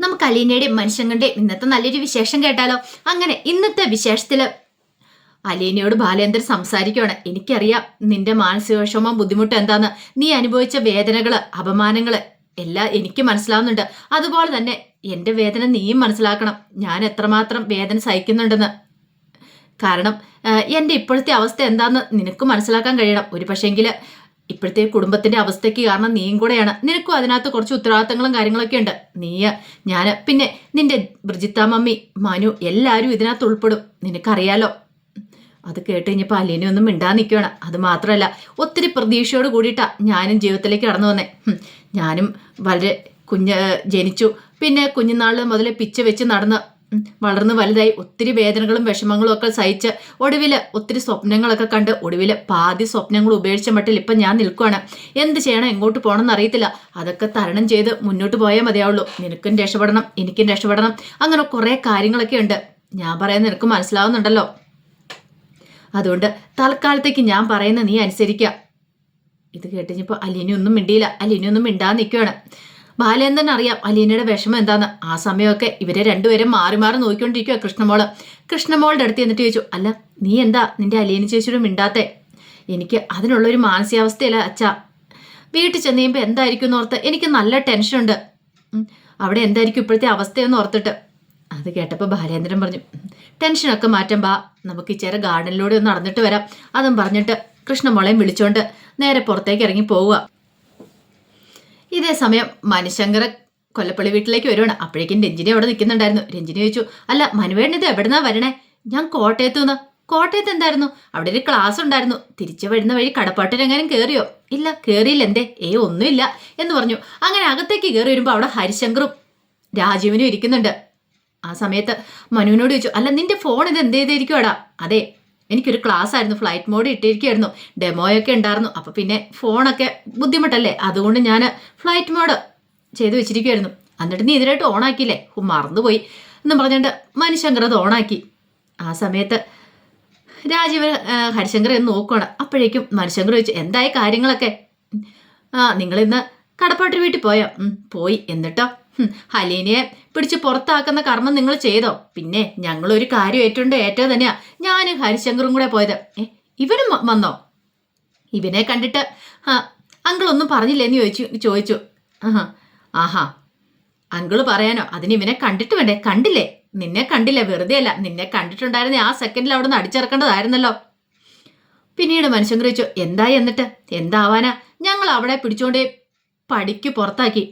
നമുക്ക് അലീനയുടെയും മനുഷ്യങ്ങളുടെയും ഇന്നത്തെ നല്ലൊരു വിശേഷം കേട്ടാലോ? അങ്ങനെ ഇന്നത്തെ വിശേഷത്തിൽ അലീനയോട് ബാലേന്ദ്രൻ സംസാരിക്കുകയാണ് എനിക്കറിയാം നിന്റെ മാനസികവിഷമം ബുദ്ധിമുട്ട് എന്താന്ന്. നീ അനുഭവിച്ച വേദനകൾ അപമാനങ്ങൾ എല്ലാം എനിക്ക് മനസ്സിലാവുന്നുണ്ട്. അതുപോലെ തന്നെ എന്റെ വേദന നീയും മനസ്സിലാക്കണം. ഞാൻ എത്രമാത്രം വേദന സഹിക്കുന്നുണ്ടെന്ന്. കാരണം എന്റെ ഇപ്പോഴത്തെ അവസ്ഥ എന്താന്ന് നിനക്ക് മനസ്സിലാക്കാൻ കഴിയണം. ഒരു പക്ഷേങ്കിൽ ഇപ്പോഴത്തെ കുടുംബത്തിന്റെ അവസ്ഥയ്ക്ക് കാരണം നീയും കൂടെയാണ്. നിനക്കും അതിനകത്ത് കുറച്ച് ഉത്തരവാദിത്തങ്ങളും കാര്യങ്ങളൊക്കെ ഉണ്ട്. നീയ ഞാൻ പിന്നെ നിന്റെ ബ്രിജിത്ത മമ്മി മനു എല്ലാവരും ഇതിനകത്ത് ഉൾപ്പെടും. നിനക്കറിയാലോ. അത് കേട്ട് കഴിഞ്ഞപ്പോൾ അലീനെ ഒന്നും മിണ്ടാ നിൽക്കുകയാണ് അത് മാത്രമല്ല ഒത്തിരി പ്രതീക്ഷയോട് കൂടിയിട്ടാ ഞാനും ജീവിതത്തിലേക്ക് കടന്നു വന്നേ. ഞാനും വളരെ കുഞ്ഞ് ജനിച്ചു. പിന്നെ കുഞ്ഞുനാളിൽ മുതൽ പിച്ച വെച്ച് നടന്ന് വളർന്ന് വലുതായി ഒത്തിരി വേദനകളും വിഷമങ്ങളും ഒക്കെ സഹിച്ച് ഒടുവിൽ ഒത്തിരി സ്വപ്നങ്ങളൊക്കെ കണ്ട് ഒടുവിൽ പാതി സ്വപ്നങ്ങൾ ഉപേക്ഷിച്ച മട്ടിൽ ഇപ്പം ഞാൻ നിൽക്കുകയാണ് എന്ത് ചെയ്യണം എങ്ങോട്ട് പോകണം എന്ന് അറിയത്തില്ല. അതൊക്കെ തരണം ചെയ്ത് മുന്നോട്ട് പോയാൽ മതിയാവുള്ളൂ. നിനക്കും രക്ഷപ്പെടണം എനിക്കും രക്ഷപ്പെടണം. അങ്ങനെ കുറേ കാര്യങ്ങളൊക്കെ ഉണ്ട്. ഞാൻ പറയുന്നത് നിനക്ക് മനസ്സിലാവുന്നുണ്ടല്ലോ. അതുകൊണ്ട് തൽക്കാലത്തേക്ക് ഞാൻ പറയുന്ന നീ അനുസരിക്കുക. ഇത് കേട്ടുകഴിഞ്ഞപ്പോൾ അലിനിയൊന്നും മിണ്ടിയില്ല. അലിനിയൊന്നും മിണ്ടാതെ നിൽക്കുകയാണ് ബാലേന്ദ്രൻ അറിയാം അലീനയുടെ വിഷമം എന്താന്ന്. ആ സമയമൊക്കെ ഇവരെ രണ്ടുപേരും മാറി മാറി നോക്കിക്കൊണ്ടിരിക്കുക കൃഷ്ണമോൾ. കൃഷ്ണമോളുടെ അടുത്ത് എന്നിട്ട് ചോദിച്ചു അല്ല നീ എന്താ നിന്റെ അലീന ചേച്ചിയോട് മിണ്ടാത്തെ? എനിക്ക് അതിനുള്ളൊരു മാനസികാവസ്ഥയല്ല അച്ഛാ. വീട്ടിൽ ചെന്ന് കഴിയുമ്പോൾ എന്തായിരിക്കും എന്ന് ഓർത്ത് എനിക്ക് നല്ല ടെൻഷനുണ്ട് അവിടെ എന്തായിരിക്കും ഇപ്പോഴത്തെ അവസ്ഥയെന്ന് ഓർത്തിട്ട്. അത് കേട്ടപ്പോൾ ബാലേന്ദ്രൻ പറഞ്ഞു "ഉം, ടെൻഷനൊക്കെ മാറ്റം ബാ. നമുക്ക് ഇച്ചേരെ ഗാർഡനിലൂടെ ഒന്ന് നടന്നിട്ട് വരാം. അതും പറഞ്ഞിട്ട് കൃഷ്ണമോളെയും വിളിച്ചോണ്ട് നേരെ പുറത്തേക്ക് ഇറങ്ങി പോവുക ഇതേ സമയം മനുശങ്കര കൊല്ലപ്പള്ളി വീട്ടിലേക്ക് വരുവാണ്. അപ്പോഴേക്കും രഞ്ജിനി അവിടെ നിൽക്കുന്നുണ്ടായിരുന്നു. രഞ്ജിനി ചോദിച്ചു അല്ല മനുവേട്ടൻ ഇത് എവിടുന്നാ വരണേ? ഞാൻ കോട്ടയത്തു നിന്ന് കോട്ടയത്ത് എന്തായിരുന്നു? അവിടെ ഒരു ക്ലാസ് ഉണ്ടായിരുന്നു. തിരിച്ചു വരുന്ന വഴി കടപ്പാട്ടിനെങ്ങാനും കയറിയോ ഇല്ല കയറിയില്ല എന്തേ? ഏ ഒന്നുമില്ല എന്ന് പറഞ്ഞു. അങ്ങനെ അകത്തേക്ക് കയറി വരുമ്പോൾ അവിടെ ഹരിശങ്കറും രാജീവനും ഇരിക്കുന്നുണ്ട്. ആ സമയത്ത് മനുവിനോട് ചോദിച്ചു അല്ല നിന്റെ ഫോൺ ഇത് എന്ത് ചെയ്തിരിക്കുവാടാ? അതെ എനിക്കൊരു ക്ലാസ് ആയിരുന്നു ഫ്ലൈറ്റ് മോഡ് ഇട്ടിരിക്കുകയായിരുന്നു ഡെമോയൊക്കെ ഉണ്ടായിരുന്നു. അപ്പോൾ പിന്നെ ഫോണൊക്കെ ബുദ്ധിമുട്ടല്ലേ? അതുകൊണ്ട് ഞാൻ ഫ്ലൈറ്റ് മോഡ് ചെയ്തു വെച്ചിരിക്കുമായിരുന്നു എന്നിട്ട് നീ ഇതിനായിട്ട് ഓണാക്കിയില്ലേ മറന്നുപോയി. എന്ന് പറഞ്ഞുകൊണ്ട് മനുശങ്കർ അത് ഓണാക്കി ആ സമയത്ത് രാജീവ് ഹരിശങ്കർ എന്ന് നോക്കുകയാണ് അപ്പോഴേക്കും മനുശങ്കർ ചോദിച്ചു എന്തായി കാര്യങ്ങളൊക്കെ? ആ നിങ്ങളിന്ന് കടപ്പാട്ട് വീട്ടിൽ പോയോ? പോയി. എന്നിട്ടോ? ഹലീനയെ പിടിച്ച് പുറത്താക്കുന്ന കർമ്മം നിങ്ങൾ ചെയ്തോ? പിന്നെ ഞങ്ങൾ ഒരു കാര്യം ഏറ്റുണ്ട് ഏറ്റോ തന്നെയാ. ഞാനും ഹരിശങ്കറും കൂടെ പോയത്. ഇവനും വന്നോ? ഇവനെ കണ്ടിട്ട് അങ്കിൾ ഒന്നും പറഞ്ഞില്ലെന്ന് ചോദിച്ചു ചോദിച്ചു. ആഹാ ആഹാ. അങ്കിൾ പറയാനോ അതിന് ഇവനെ കണ്ടിട്ട് വേണ്ടേ? കണ്ടില്ലേ? നിന്നെ കണ്ടില്ല വെറുതെ അല്ല നിന്നെ കണ്ടിട്ടുണ്ടായിരുന്ന ആ സെക്കൻഡിൽ അവിടെ നിന്ന് അടിച്ചിറക്കേണ്ടതായിരുന്നല്ലോ. പിന്നീട് മനുഷ്യൻ ചോദിച്ചു എന്തായി എന്നിട്ട്? എന്താവാനാ? ഞങ്ങൾ അവിടെ പിടിച്ചോണ്ട് പടിക്ക് പുറത്താക്കി.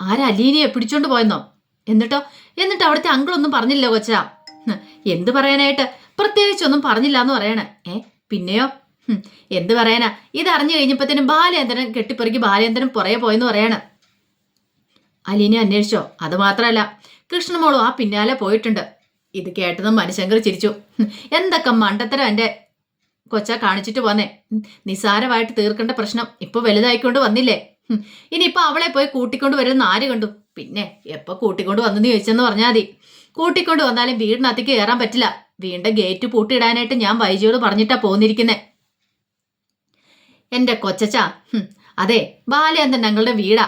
ആരാ അലീനയെ പിടിച്ചോണ്ട് പോയെന്നോ? എന്നിട്ടോ? എന്നിട്ട് അവിടുത്തെ അങ്കിളൊന്നും പറഞ്ഞില്ല കൊച്ചാ. എന്തു പറയാനായിട്ട്? പ്രത്യേകിച്ചൊന്നും പറഞ്ഞില്ല എന്ന് പറയണേ. ഏ പിന്നെയോ? എന്ത് പറയാനാ? ഇത് അറിഞ്ഞു കഴിഞ്ഞപ്പത്തേനും ബാലേന്ദ്രൻ കെട്ടിപ്പെറുക്കി ബാലേന്ദ്രൻ പുറകെ പോയെന്ന് പറയാണ്. അലീനെ അന്വേഷിച്ചോ? അത് മാത്രമല്ല കൃഷ്ണമോളും ആ പിന്നാലെ പോയിട്ടുണ്ട്. ഇത് കേട്ടതും മനുശങ്കർ ചിരിച്ചു. എന്തൊക്കെ മണ്ടത്തരം എന്റെ കൊച്ച കാണിച്ചിട്ട് പോന്നേ. നിസാരമായിട്ട് തീർക്കേണ്ട പ്രശ്നം ഇപ്പൊ വലുതായിക്കൊണ്ട് വന്നില്ലേ? ഹും, ഇനിയിപ്പോ അവളെ പോയി കൂട്ടിക്കൊണ്ട് വരുന്ന ആര് കണ്ടു? പിന്നെ എപ്പോൾ കൂട്ടിക്കൊണ്ട് വന്നെന്ന് ചോദിച്ചെന്ന് പറഞ്ഞാൽ മതി. കൂട്ടിക്കൊണ്ട് വന്നാലും വീടിനകത്തേക്ക് കയറാൻ പറ്റില്ല. വീണ്ടും ഗേറ്റ് പൂട്ടിയിടാനായിട്ട് ഞാൻ വൈജിയോട് പറഞ്ഞിട്ടാ പോന്നിരിക്കുന്നേ. എന്റെ കൊച്ചച്ച അതെ ബാലയന്തൻ ഞങ്ങളുടെ വീടാ.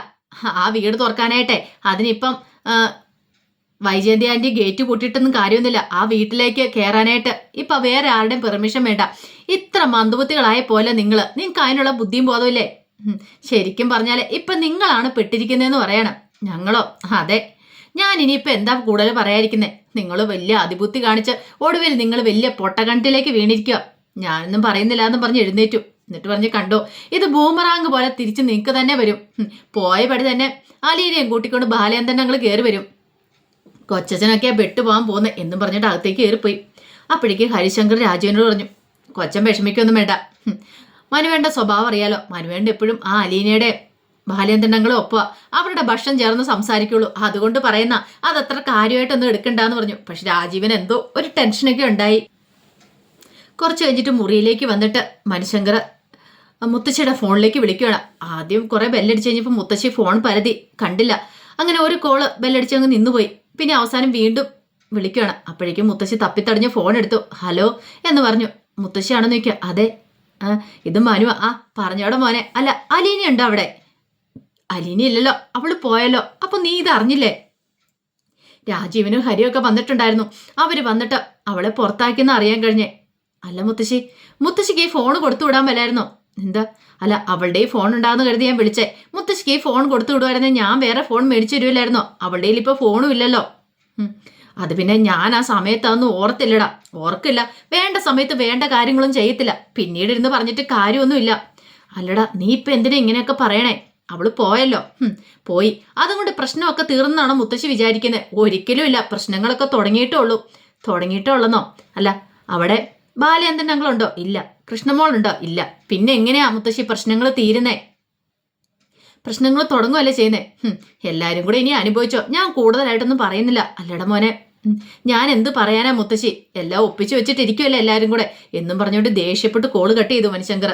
ആ വീട് തുറക്കാനായിട്ടെ അതിനിപ്പം വൈജയന്തി ആന്റി ഗേറ്റ് പൂട്ടിയിട്ടൊന്നും കാര്യമൊന്നുമില്ല. ആ വീട്ടിലേക്ക് കയറാനായിട്ട് ഇപ്പം വേറെ ആരുടെയും പെർമിഷൻ വേണ്ട. ഇത്ര മന്ദബുദ്ധികളായ പോലെ നിങ്ങൾ നിങ്ങൾക്ക് അതിനുള്ള ബുദ്ധിയും ബോധമില്ലേ ശരിക്കും പറഞ്ഞാൽ ഇപ്പൊ നിങ്ങളാണ് പെട്ടിരിക്കുന്നതെന്ന് പറയണം. ഞങ്ങളോ? അതെ. ഞാൻ ഇനിയിപ്പോൾ എന്താ കൂടുതൽ പറയാതിരിക്കുന്നേ? നിങ്ങൾ വലിയ അതിബുദ്ധി കാണിച്ച് ഒടുവിൽ നിങ്ങൾ വലിയ പൊട്ടകണ്ടിലേക്ക് വീണിരിക്കുക. ഞാനൊന്നും പറയുന്നില്ല എന്ന് പറഞ്ഞ് എഴുന്നേറ്റു. എന്നിട്ട് പറഞ്ഞ് കണ്ടോ? ഇത് ബൂമറാങ് പോലെ തിരിച്ച് നിങ്ങൾക്ക് തന്നെ വരും. പോയ പടി തന്നെ അലീനയും കൂട്ടിക്കൊണ്ട് ബാലയം തന്നെ ഞങ്ങൾ കയറി വരും കൊച്ചച്ഛനൊക്കെ പെട്ടുപോകാൻ പോകുന്നത് എന്നും പറഞ്ഞിട്ട് അകത്തേക്ക് കയറിപ്പോയി അപ്പോഴേക്ക് ഹരിശങ്കർ രാജുവിനോട് പറഞ്ഞു കൊച്ചൻ വിഷമിക്കൊന്നും വേണ്ട. മനുവേണ്ട സ്വഭാവം അറിയാലോ. മനുവേണ്ട എപ്പോഴും ആ അലീനയുടെ ബാലേന്ദ്രനങ്ങളും ഒപ്പ അവരുടെ ഭക്ഷണം ചേർന്ന് സംസാരിക്കുള്ളൂ. അതുകൊണ്ട് പറയുന്ന അതത്ര കാര്യമായിട്ടൊന്നും എടുക്കണ്ടെന്ന് പറഞ്ഞു. പക്ഷെ രാജീവൻ എന്തോ ഒരു ടെൻഷനൊക്കെ ഉണ്ടായി. കുറച്ച് കഴിഞ്ഞിട്ട് മുറിയിലേക്ക് വന്നിട്ട് മനുശങ്കർ മുത്തശ്ശിയുടെ ഫോണിലേക്ക് വിളിക്കുകയാണ്. ആദ്യം കുറേ ബെല്ലടിച്ച് കഴിഞ്ഞപ്പോൾ മുത്തശ്ശി ഫോൺ പരതി. കണ്ടില്ല. അങ്ങനെ ഒരു കോൾ ബെല്ലടിച്ച് അങ്ങ് നിന്നുപോയി. പിന്നെ അവസാനം വീണ്ടും വിളിക്കുകയാണ്. അപ്പോഴേക്കും മുത്തശ്ശി തപ്പിത്തടഞ്ഞ് ഫോൺ എടുത്തു. ഹലോ എന്ന് പറഞ്ഞു. മുത്തശ്ശിയാണെന്ന് ചോദിക്കുക. അതെ. ഇത് മനു ആ പറഞ്ഞോടെ മോനെ. അല്ല അലീന ഉണ്ടോ അവിടെ? അലീന ഇല്ലല്ലോ അവൾ പോയല്ലോ. അപ്പൊ നീ ഇത് അറിഞ്ഞില്ലേ? രാജീവനും ഹരിയൊക്കെ വന്നിട്ടുണ്ടായിരുന്നു. അവർ വന്നിട്ട് അവളെ പുറത്താക്കിയെന്ന് അറിയാൻ കഴിഞ്ഞേ. അല്ല മുത്തശ്ശി മുത്തശ്ശിക്ക് ഈ ഫോൺ കൊടുത്തു വിടാൻ മേലായിരുന്നോ? എന്താ? അല്ല അവളുടെ ഈ ഫോൺ ഉണ്ടാകുന്ന കരുതി ഞാൻ വിളിച്ചേ. മുത്തശ്ശിക്ക് ഈ ഫോൺ കൊടുത്തു വിടുമായിരുന്നെ ഞാൻ വേറെ ഫോൺ മേടിച്ചു തരുമില്ലായിരുന്നോ അവളുടെ ഇപ്പൊ ഫോണും ഇല്ലല്ലോ. അത് പിന്നെ ഞാൻ ആ സമയത്ത് അതൊന്നും ഓർത്തില്ലടാ. ഓർക്കില്ല. വേണ്ട സമയത്ത് വേണ്ട കാര്യങ്ങളും ചെയ്യത്തില്ല. പിന്നീട് ഇരുന്ന് പറഞ്ഞിട്ട് കാര്യമൊന്നുമില്ല. അല്ലടാ നീ ഇപ്പൊ എന്തിനാ ഇങ്ങനെയൊക്കെ പറയണേ? അവൾ പോയല്ലോ. പോയി. അതുകൊണ്ട് പ്രശ്നമൊക്കെ തീർന്നാണോ മുത്തശ്ശി വിചാരിക്കുന്നത് ഒരിക്കലും ഇല്ല. പ്രശ്നങ്ങളൊക്കെ തുടങ്ങിയിട്ടേ ഉള്ളൂ. തുടങ്ങിയിട്ടേ ഉള്ളെന്നോ? അല്ല അവിടെ ബാലചന്ദ്രൻ ഞങ്ങളുണ്ടോ ഇല്ല. കൃഷ്ണമോളുണ്ടോ? ഇല്ല. പിന്നെ എങ്ങനെയാ മുത്തശ്ശി പ്രശ്നങ്ങൾ തീരുന്നേ? പ്രശ്നങ്ങൾ തുടങ്ങുമല്ലേ ചെയ്യുന്നേ? എല്ലാവരും കൂടെ ഇനി അനുഭവിച്ചോ? ഞാൻ കൂടുതലായിട്ടൊന്നും പറയുന്നില്ല. അല്ലട മോനെ. ഞാൻ എന്ത് പറയാനാ മുത്തശ്ശി? എല്ലാം ഒപ്പിച്ചു വെച്ചിട്ടിരിക്കുമല്ലേ എല്ലാവരും കൂടെ? എന്നും പറഞ്ഞുകൊണ്ട് ദേഷ്യപ്പെട്ട് കോൾ കട്ട് ചെയ്തു മനുശങ്കർ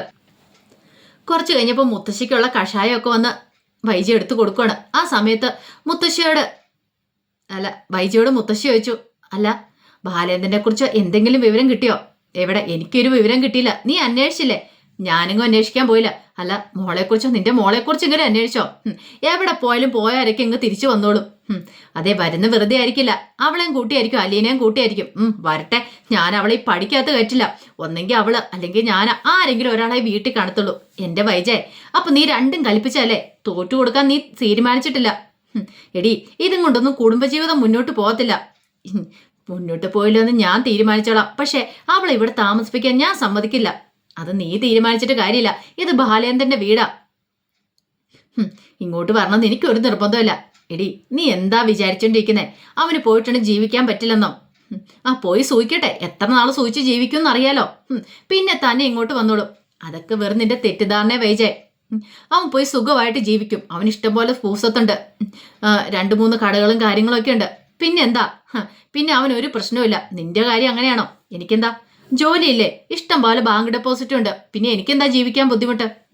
കുറച്ച് കഴിഞ്ഞപ്പോൾ മുത്തശ്ശിക്കുള്ള കഷായമൊക്കെ വന്ന് വൈജി എടുത്തു കൊടുക്കുകയാണ് ആ സമയത്ത് മുത്തശ്ശിയോട് അല്ല വൈജിയോട് മുത്തശ്ശി ചോദിച്ചു അല്ല ബാലേന്ദ്രനെ കുറിച്ച് എന്തെങ്കിലും വിവരം കിട്ടിയോ? എവിടെ? എനിക്കൊരു വിവരം കിട്ടിയില്ല. നീ അന്വേഷിച്ചില്ലേ? ഞാനെങ്ങും അന്വേഷിക്കാൻ പോയില്ല. അല്ല മോളെക്കുറിച്ചോ? നിന്റെ മോളെക്കുറിച്ച് ഇങ്ങനെ അന്വേഷിച്ചോ? എവിടെ പോയാലും പോയാരൊക്കെ ഇങ്ങ് തിരിച്ചു വന്നോളും. അതേ വരുന്ന വെറുതെ ആയിരിക്കില്ല. അവളെയും കൂട്ടിയായിരിക്കും അലീനയും കൂട്ടിയായിരിക്കും. ഉം, വരട്ടെ. ഞാൻ അവളെ ഈ പഠിക്കാത്ത കയറ്റില്ല. ഒന്നെങ്കിൽ അവൾ അല്ലെങ്കിൽ ഞാൻ ആരെങ്കിലും ഒരാളെ വീട്ടിൽ കാണത്തുള്ളൂ. എന്റെ വൈജേ അപ്പൊ നീ രണ്ടും കൽപ്പിച്ചല്ലേ തോറ്റു കൊടുക്കാൻ നീ തീരുമാനിച്ചിട്ടില്ല. എടി ഇതും കൊണ്ടൊന്നും കുടുംബജീവിതം മുന്നോട്ട് പോകത്തില്ല. മുന്നോട്ട് പോയില്ലെന്ന് ഞാൻ തീരുമാനിച്ചോളാം. പക്ഷെ അവളെ ഇവിടെ താമസിപ്പിക്കാൻ ഞാൻ സമ്മതിക്കില്ല. അത് നീ തീരുമാനിച്ചിട്ട് കാര്യമില്ല. ഇത് ബാലേന്ദ്രന്റെ വീടാ. ഇങ്ങോട്ട് വരണമെന്ന് എനിക്കൊരു നിർബന്ധമില്ല എടി നീ എന്താ വിചാരിച്ചോണ്ടിരിക്കുന്നേ? അവന് പോയിട്ടുണ്ട് ജീവിക്കാൻ പറ്റില്ലെന്നോ? ആ പോയി സൂയിക്കട്ടെ എത്ര നാൾ സൂയിച്ച് ജീവിക്കും ഹും, പിന്നെ തന്നെ ഇങ്ങോട്ട് വന്നോളൂ. അതൊക്കെ വെറും നിന്റെ തെറ്റിദ്ധാരണ വൈജേ അവൻ പോയി സുഖമായിട്ട് ജീവിക്കും. അവന് ഇഷ്ടംപോലെ പൂസത്തുണ്ട് രണ്ട് മൂന്ന് കടകളും കാര്യങ്ങളും ഒക്കെ ഉണ്ട്. പിന്നെ എന്താ? പിന്നെ അവൻ ഒരു പ്രശ്നവുമില്ല. നിന്റെ കാര്യം അങ്ങനെയാണോ? എനിക്കെന്താ? ജോലിയില്ലേ? ഇഷ്ടം പോലെ ബാങ്ക് ഡെപ്പോസിറ്റ് ഉണ്ട്. പിന്നെ എനിക്കെന്താ ജീവിക്കാൻ ബുദ്ധിമുട്ട്?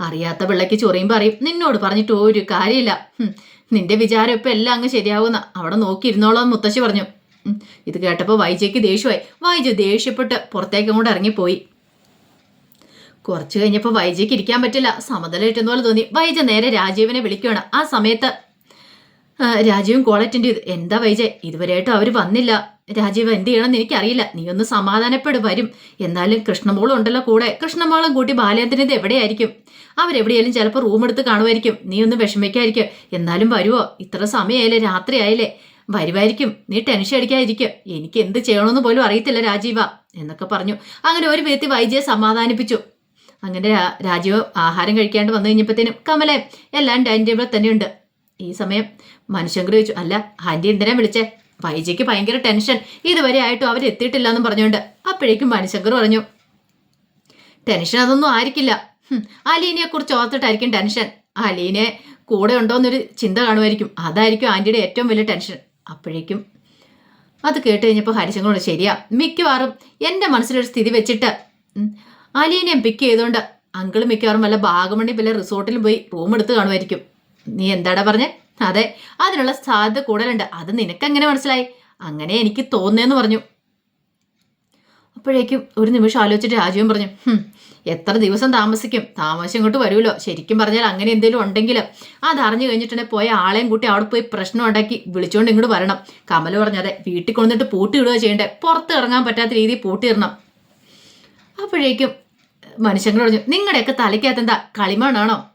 അറിയാത്ത പിള്ളയ്ക്ക് ചൊറിയും പറയും. നിന്നോട് പറഞ്ഞിട്ട് ഒരു കാര്യമില്ല. നിന്റെ വിചാരം ഇപ്പൊ എല്ലാം അങ്ങ് ശരിയാവുന്ന. അവിടെ നോക്കിയിരുന്നോളാം മുത്തശ്ശി പറഞ്ഞു. ഇത് കേട്ടപ്പോൾ വൈജയ്ക്ക് ദേഷ്യമായി. വൈജ ദേഷ്യപ്പെട്ട് പുറത്തേക്ക് അങ്ങോട്ട് ഇറങ്ങിപ്പോയി. കുറച്ചു കഴിഞ്ഞപ്പോൾ വൈജയ്ക്ക് ഇരിക്കാൻ പറ്റില്ല. സമതല കിട്ടുന്ന പോലെ തോന്നി. വൈജ നേരെ രാജീവിനെ വിളിക്കുകയാണ് ആ സമയത്ത് രാജീവും ചെയ്തു. എന്താ വൈജയ് ഇതുവരെയായിട്ടും അവർ വന്നില്ല. രാജീവ് എന്ത് ചെയ്യണമെന്ന് എനിക്കറിയില്ല. നീ ഒന്ന് സമാധാനപ്പെട് വരും. എന്നാലും കൃഷ്ണമോളും ഉണ്ടല്ലോ കൂടെ. കൃഷ്ണമോളും കൂട്ടി ബാലേന്ദ്രൻ ഇത് എവിടെയായിരിക്കും? അവരെവിടെയായാലും ചിലപ്പോൾ റൂം എടുത്ത് കാണുമായിരിക്കും. നീ ഒന്ന് വിഷമിക്കായിരിക്കും എന്നാലും വരുവോ? ഇത്ര സമയമായില്ലേ രാത്രിയായില്ലേ? വരുമായിരിക്കും നീ ടെൻഷൻ അടിക്കാതിരിക്കും. എനിക്ക് എന്ത് ചെയ്യണമെന്ന് പോലും അറിയത്തില്ല രാജീവ. എന്നൊക്കെ പറഞ്ഞു. അങ്ങനെ ഒരു വ്യക്തി വൈജയെ സമാധാനിപ്പിച്ചു. അങ്ങനെ രാജീവ് ആഹാരം കഴിക്കാണ്ട് വന്നു കഴിഞ്ഞപ്പോഴത്തേനും കമലെ എല്ലാം ഡൈനിങ് ടേബിളിൽ തന്നെയുണ്ട്. ഈ സമയം മനുഷ്യൻ ചോദിച്ചു അല്ല ആന്റി എന്തിനാ വിളിച്ചേ? വൈജയ്ക്ക് ഭയങ്കര ടെൻഷൻ. ഇതുവരെ ആയിട്ടും അവർ എത്തിയിട്ടില്ല എന്നും പറഞ്ഞുകൊണ്ട് അപ്പോഴേക്കും മണിശങ്കർ പറഞ്ഞു ടെൻഷൻ അതൊന്നും ആയിരിക്കില്ല. അലീനയെ കുറിച്ച് ഓർത്തിട്ടായിരിക്കും ടെൻഷൻ. അലീനെ കൂടെ ഉണ്ടോ എന്നൊരു ചിന്ത കാണുമായിരിക്കും. അതായിരിക്കും ആന്റിയുടെ ഏറ്റവും വലിയ ടെൻഷൻ. അപ്പോഴേക്കും അത് കേട്ട് കഴിഞ്ഞപ്പോൾ ഹരിശങ്കറോട് ശരിയാ മിക്കവാറും എന്റെ മനസ്സിലൊരു സ്ഥിതി വെച്ചിട്ട് അലീനയെ പിക്ക് ചെയ്തുകൊണ്ട് അങ്കിൾ മിക്കവാറും വല്ല ഭാഗമണി വല്ല റിസോർട്ടിലും പോയി റൂം എടുത്ത് കാണുമായിരിക്കും. നീ എന്താടാ പറഞ്ഞേ? അതെ അതിനുള്ള സാധ്യത കൂടുതലുണ്ട്. അത് നിനക്കെങ്ങനെ മനസ്സിലായി? അങ്ങനെ എനിക്ക് തോന്നുന്നേന്ന് പറഞ്ഞു. അപ്പോഴേക്കും ഒരു നിമിഷം ആലോചിച്ചിട്ട് രാജീവൻ പറഞ്ഞു എത്ര ദിവസം താമസിക്കും? താമസം ഇങ്ങോട്ട് വരുമല്ലോ. ശരിക്കും പറഞ്ഞാൽ അങ്ങനെ എന്തെങ്കിലും ഉണ്ടെങ്കിൽ അത് അറിഞ്ഞു കഴിഞ്ഞിട്ടുണ്ടെങ്കിൽ പോയ ആളെയും കൂട്ടി അവിടെ പോയി പ്രശ്നം ഉണ്ടാക്കി വിളിച്ചുകൊണ്ട് ഇങ്ങോട്ട് വരണം. കമൽ പറഞ്ഞതെ വീട്ടിൽ കൊണ്ടിട്ട് പൂട്ടി ഇടുക ചെയ്യണ്ടേ. പുറത്ത് ഇറങ്ങാൻ പറ്റാത്ത രീതിയിൽ പൂട്ടിയിടണം അപ്പോഴേക്കും മനുഷ്യങ്ങൾ പറഞ്ഞു നിങ്ങളുടെയൊക്കെ തലയ്ക്കകത്ത് എന്താ കളിമണ്ണാണോ? ഹും,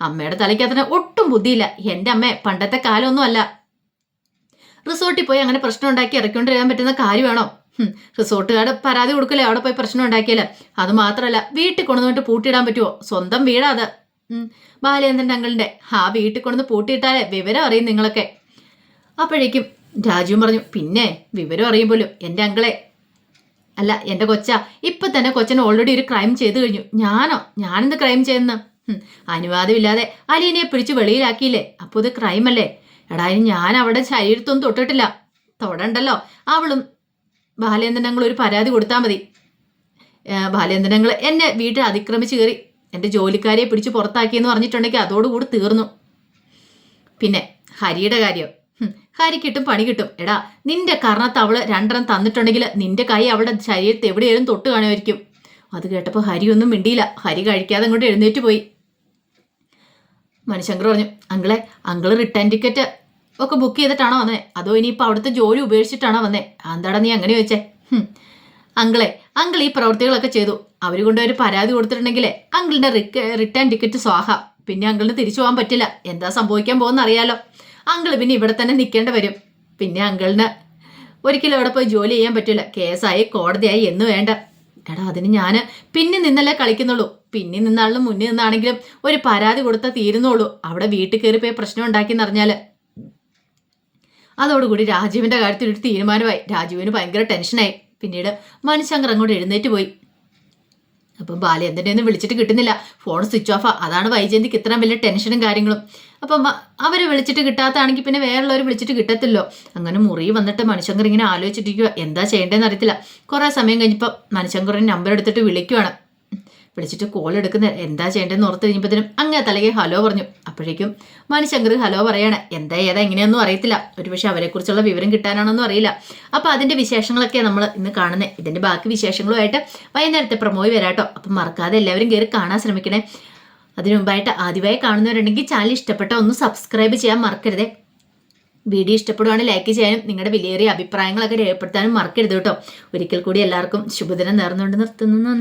അമ്മയുടെ തലയ്ക്കകത്തിന് ഒട്ടും ബുദ്ധിയില്ല. എന്റെ അമ്മ പണ്ടത്തെ കാലമൊന്നും അല്ല റിസോർട്ടിൽ പോയി അങ്ങനെ പ്രശ്നം ഉണ്ടാക്കി ഇറക്കിക്കൊണ്ട് വരാൻ പറ്റുന്ന കാര്യമാണോ റിസോർട്ടുകാർ പരാതി കൊടുക്കലേ അവിടെ പോയി പ്രശ്നം ഉണ്ടാക്കിയാൽ? അത് മാത്രമല്ല വീട്ടിൽ കൊണ്ടുവന്നിട്ട് പൂട്ടിയിടാൻ പറ്റുമോ സ്വന്തം വീടാ അത്. ബാലേന്ദ്രൻ അങ്കിളിന്റെ. ആ വീട്ടിൽ കൊണ്ടുവന്ന് പൂട്ടിയിട്ടാലേ വിവരം അറിയും നിങ്ങളൊക്കെ. അപ്പോഴേക്കും രാജുവും പറഞ്ഞു പിന്നെ വിവരം അറിയുമ്പോലും എന്റെ അങ്കിളെ. അല്ല എന്റെ കൊച്ച ഇപ്പൊ തന്നെ കൊച്ചൻ ഓൾറെഡി ഒരു ക്രൈം ചെയ്തു കഴിഞ്ഞു. ഞാനോ? ഞാനെന്ത് ക്രൈം ചെയ്യുന്ന? അനുവാദമില്ലാതെ അലീനയെ പിടിച്ച് വെളിയിലാക്കിയില്ലേ? അപ്പോൾ ഇത് ക്രൈമല്ലേ? എടാ ഇനി ഞാൻ അവിടെ ശരീരത്തൊന്നും തൊട്ടിട്ടില്ല. തൊടണ്ടല്ലോ. അവളും ബാലേന്ദ്രനങ്ങൾ ഒരു പരാതി കൊടുത്താൽ മതി. ബാലേന്ദ്രനങ്ങൾ എന്നെ വീട്ടിൽ അതിക്രമിച്ച് കയറി എന്റെ ജോലിക്കാരെ പിടിച്ച് പുറത്താക്കിയെന്ന് പറഞ്ഞിട്ടുണ്ടെങ്കിൽ അതോടുകൂടി തീർന്നു. പിന്നെ ഹരിയുടെ കാര്യം. ഹരി കിട്ടും പണി കിട്ടും. എടാ നിന്റെ കർണത്ത് അവൾ രണ്ടെണ്ണം തന്നിട്ടുണ്ടെങ്കിൽ നിന്റെ കൈ അവളുടെ ശരീരത്ത് എവിടെയായാലും തൊട്ട് കാണുമായിരിക്കും. അത് കേട്ടപ്പോൾ ഹരി ഒന്നും മിണ്ടിയില്ല. ഹരി കഴിക്കാതെ അങ്ങോട്ട് എഴുന്നേറ്റ് പോയി. മനുശങ്കർ പറഞ്ഞു അങ്കിളെ അങ്കിൾ റിട്ടേൺ ടിക്കറ്റ് ഒക്കെ ബുക്ക് ചെയ്തിട്ടാണോ വന്നേ? അതോ ഇനിയിപ്പോൾ അവിടുത്തെ ജോലി ഉപേക്ഷിച്ചിട്ടാണോ വന്നേ? എന്താടാ നീ അങ്ങനെ ചോദിച്ചേ. അങ്കിളെ അങ്കിൾ ഈ പ്രവൃത്തികളൊക്കെ ചെയ്തു. അവർ കൊണ്ടൊരു പരാതി കൊടുത്തിട്ടുണ്ടെങ്കിലേ അങ്കിളിന്റെ റിട്ടേൺ ടിക്കറ്റ് സ്വാഹ. പിന്നെ അങ്കിളിന് തിരിച്ചു പോകാൻ പറ്റില്ല. എന്താ സംഭവിക്കാൻ പോകുന്ന അറിയാലോ അങ്കിൾ പിന്നെ ഇവിടെ തന്നെ നിൽക്കേണ്ടി വരും. പിന്നെ അങ്കിളിന് ഒരിക്കലും അവിടെ പോയി ജോലി ചെയ്യാൻ പറ്റില്ല. കേസായി കോടതിയായി എന്ന് വേണ്ട. എടാ അതിന് ഞാൻ പിന്നെ നിന്നല്ലേ കളിക്കുന്നുള്ളൂ. പിന്നെ നിന്നാളും മുന്നിൽ നിന്നാണെങ്കിലും ഒരു പരാതി കൊടുത്താൽ തീരുന്നുള്ളൂ അവിടെ വീട്ടിൽ കയറി പോയി പ്രശ്നം ഉണ്ടാക്കിയെന്ന് അറിഞ്ഞാൽ അതോടുകൂടി രാജീവിന്റെ കാര്യത്തിൽ ഒരു തീരുമാനമായി. രാജീവിന് ഭയങ്കര ടെൻഷനായി. പിന്നീട് മനുശങ്കർ അങ്ങോട്ട് എഴുന്നേറ്റ് പോയി. അപ്പം ബാലേന്ദ്രനെ ഒന്നും വിളിച്ചിട്ട് കിട്ടുന്നില്ല. ഫോൺ സ്വിച്ച് ഓഫാ. അതാണ് വൈജയന്തിക്ക് ഇത്രയും വലിയ ടെൻഷനും കാര്യങ്ങളും. അപ്പം അവർ വിളിച്ചിട്ട് കിട്ടാത്താണെങ്കിൽ പിന്നെ വേറുള്ളവർ വിളിച്ചിട്ട് കിട്ടത്തില്ലോ. അങ്ങനെ മുറി വന്നിട്ട് മനുശങ്കർ ഇങ്ങനെ ആലോചിച്ചിട്ടിരിക്കുക എന്താ ചെയ്യേണ്ടതെന്ന് അറിയത്തില്ല. കുറേ സമയം കഴിഞ്ഞപ്പോൾ മനുശങ്കറിന് നമ്പർ എടുത്തിട്ട് വിളിക്കുവാണ്. വിളിച്ചിട്ട് കോൾ എടുക്കുന്ന. എന്താ ചെയ്യേണ്ടതെന്ന് ഓർത്ത് കഴിഞ്ഞപ്പോഴത്തേനും അങ്ങേ തലകെ ഹലോ പറഞ്ഞു. അപ്പോഴേക്കും മനുശങ്കർ ഹലോ പറയാണ്. എന്താ ഏതാ എങ്ങനെയൊന്നും അറിയത്തില്ല. ഒരുപക്ഷെ അവരെക്കുറിച്ചുള്ള വിവരം കിട്ടാനാണെന്നും അറിയില്ല. അപ്പോൾ അതിന്റെ വിശേഷങ്ങളൊക്കെ നമ്മൾ ഇന്ന് കാണുന്നത് ഇതിന്റെ ബാക്കി വിശേഷങ്ങളുമായിട്ട് വൈകുന്നേരത്തെ പ്രമോയി വരാട്ടോ. അപ്പം മറക്കാതെ എല്ലാവരും കയറി കാണാൻ ശ്രമിക്കണേ. അതിനു മുമ്പായിട്ട് ആദ്യമായി കാണുന്നവരുണ്ടെങ്കിൽ ചാനൽ ഇഷ്ടപ്പെട്ട ഒന്ന് സബ്സ്ക്രൈബ് ചെയ്യാൻ മറക്കരുതേ. വീഡിയോ ഇഷ്ടപ്പെടുവാണെങ്കിൽ ലൈക്ക് ചെയ്യാനും നിങ്ങളുടെ വിലയേറിയ അഭിപ്രായങ്ങളൊക്കെ രേഖപ്പെടുത്താനും മറക്കരുത് കേട്ടോ. ഒരിക്കൽ കൂടി എല്ലാവർക്കും ശുഭദിനം നേർന്നുകൊണ്ട് നിർത്തുന്നു.